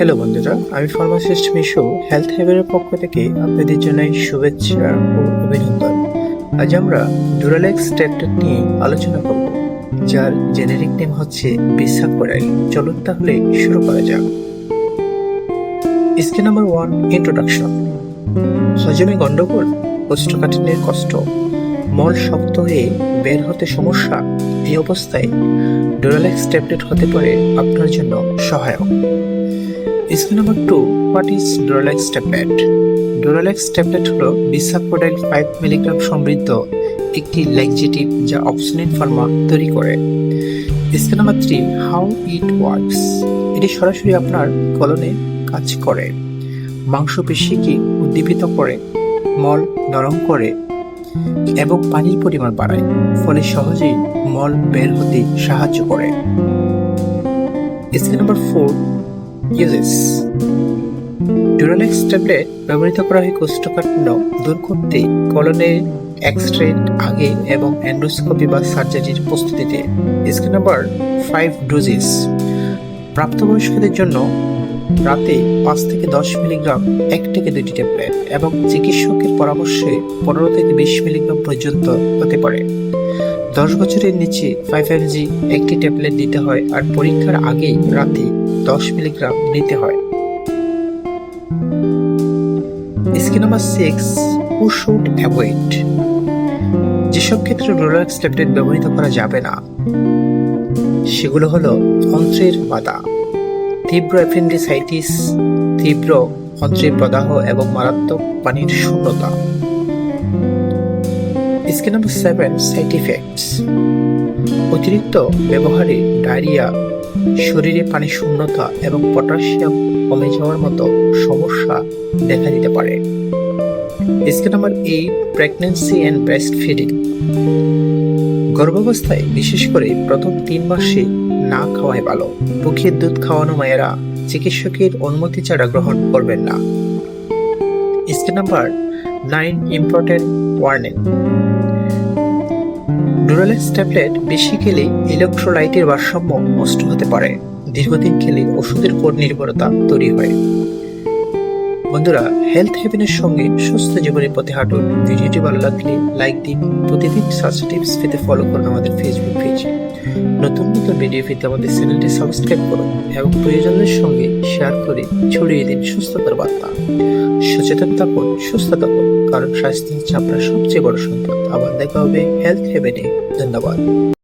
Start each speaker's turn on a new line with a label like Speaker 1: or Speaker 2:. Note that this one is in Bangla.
Speaker 1: হ্যালো বন্ধুরা, আমি ফার্মাসিস্ট মিশু হেলথ হেভেনের পক্ষ থেকে আপনাদের জানাই শুভেচ্ছা ও অভিনন্দন। আজ আমরা ডুরালেক্স ট্যাবলেট নিয়ে আলোচনা করব, যার জেনেরিক নেম হচ্ছে বিসাকোরাইল চলুন তাহলে শুরু করা যাক। স্কি নাম্বার ওয়ান ইন্ট্রোডাকশন হজমে গন্ডগোল, কোষ্ঠকাঠিন্যের কষ্ট। মল শক্ত হয়ে বের হতে সমস্যা, এই অবস্থায় ডোরালেক্স ট্যাবলেট হতে পারে আপনার জন্য সহায়ক। Screen number two what is Doralex tablet Doralex tablet হলো বিসাকোডাইল ফাইভ মিলিগ্রাম সমৃদ্ধ একটি ল্যাকজেটিভ যা অক্সিলিন ফার্মা তৈরি করে। Screen number three how it works এটি সরাসরি আপনার কলনে কাজ করে। মাংসপেশিকে উদ্দীপিত করে, মল নরম করে এবং পানির পরিমাণ বাড়ায়, ফলে সহজেই মল বের হতে সাহায্য করে। Screen number four uses. Duralex tablet ব্যবহৃত করা হয় কোষ্ঠকাঠিন্য দূর করতে কলনের এক্সরে আগে এবং অ্যান্ডোস্কোপি বা সার্জারির প্রস্তুতিতে। Screen number five doses. প্রাপ্তবয়স্কদের জন্য রাতে পাঁচ থেকে দশ মিলিগ্রাম, এক থেকে দুইটি ট্যাবলেট এবং চিকিৎসকের পরামর্শে পনেরো থেকে বিশ মিলিগ্রাম পর্যন্ত হতে পারে। দশ বছরের নিচে ফাইভ এমজি একটি ট্যাবলেট দিতে হয় আর পরীক্ষার আগেই রাতে দশ মিলিগ্রাম নিতে হয়। Screen number six who should avoid যেসব ক্ষেত্রে রোলাক্স ট্যাবলেট ব্যবহৃত করা যাবে না, সেগুলো হলো অন্ত্রের বাধা। তীব্র অ্যাপেন্ডিসাইটিস, তীব্র অন্ত্রের প্রদাহ এবং মারাত্মক পানির শূন্যতা। Screen number seven, side effects. অতিরিক্ত ব্যবহারে ডায়রিয়া, শরীরে পানি শূন্যতা এবং পটাশিয়াম কমে যাওয়ার মতো সমস্যা দেখা দিতে পারে। Screen number eight pregnancy and breastfeeding গর্ভাবস্থায় বিশেষ করে প্রথম তিন মাসে না খাওয়াই ভালো। বুকের দুধ খাওয়ানো মায়েরা চিকিৎসকের অনুমতি ছাড়া গ্রহণ করবেন না। Screen number nine important warning. Duralex tablet বেশি খেলে ইলেকট্রোলাইটের ভারসাম্য নষ্ট হতে পারে। দীর্ঘদিন খেলে ওষুধের উপর নির্ভরতা তৈরি হয়। বন্ধুরা হেলথ হেভেনের সঙ্গে সুস্থ জীবনের পথে হাঁটুন। ভিডিওটি ভালো লাগলে লাইক দিন, প্রতিদিন সার্চ পেতে ফলো করুন আমাদের ফেসবুক পেজে নতুন নতুন ভিডিও পেতে আমাদের চ্যানেলটি সাবস্ক্রাইব করুন এবং প্রয়োজনের সঙ্গে শেয়ার করে ছড়িয়ে দিন সুস্থতার বার্তা। সচেতন থাকুন, সুস্থ থাকুন, কারণ স্বাস্থ্য হচ্ছে আপনার সবচেয়ে বড় সম্পদ। আবার দেখা হবে হেলথ হেভেনে ধন্যবাদ।